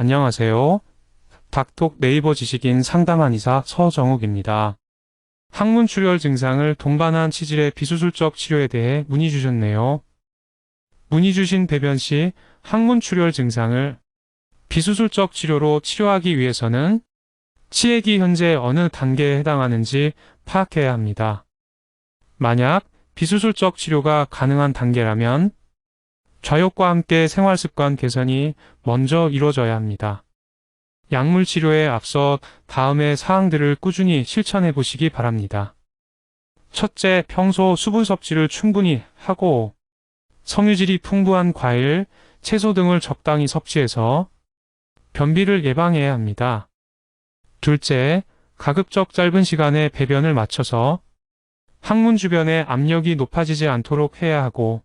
안녕하세요. 닥톡 네이버 지식인 상담한 의사 서정욱입니다. 항문 출혈 증상을 동반한 치질의 비수술적 치료에 대해 문의 주셨네요. 문의 주신 배변 시 항문 출혈 증상을 비수술적 치료로 치료하기 위해서는 치액이 현재 어느 단계에 해당하는지 파악해야 합니다. 만약 비수술적 치료가 가능한 단계라면 좌욕과 함께 생활습관 개선이 먼저 이루어져야 합니다. 약물 치료에 앞서 다음의 사항들을 꾸준히 실천해 보시기 바랍니다. 첫째, 평소 수분 섭취를 충분히 하고 섬유질이 풍부한 과일, 채소 등을 적당히 섭취해서 변비를 예방해야 합니다. 둘째, 가급적 짧은 시간에 배변을 맞춰서 항문 주변의 압력이 높아지지 않도록 해야 하고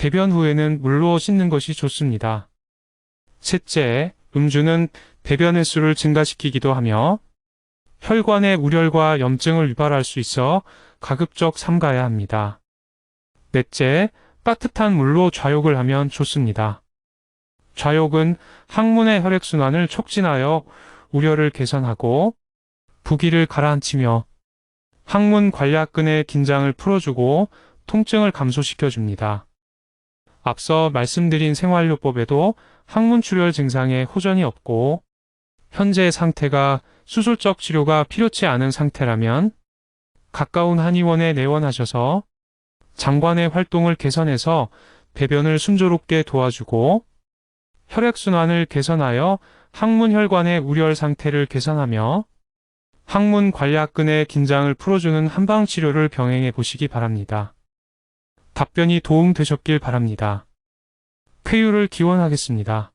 배변 후에는 물로 씻는 것이 좋습니다. 셋째, 음주는 배변 횟수를 증가시키기도 하며 혈관의 우열과 염증을 유발할 수 있어 가급적 삼가야 합니다. 넷째, 따뜻한 물로 좌욕을 하면 좋습니다. 좌욕은 항문의 혈액순환을 촉진하여 우려를 개선하고 부기를 가라앉히며 항문 관략근의 긴장을 풀어주고 통증을 감소시켜줍니다. 앞서 말씀드린 생활요법에도 항문 출혈 증상에 호전이 없고 현재 상태가 수술적 치료가 필요치 않은 상태라면 가까운 한의원에 내원하셔서 장관의 활동을 개선해서 배변을 순조롭게 도와주고 혈액순환을 개선하여 항문 혈관의 우열 상태를 개선하며 항문 관략근의 긴장을 풀어주는 한방 치료를 병행해 보시기 바랍니다. 답변이 도움되셨길 바랍니다. 쾌유를 기원하겠습니다.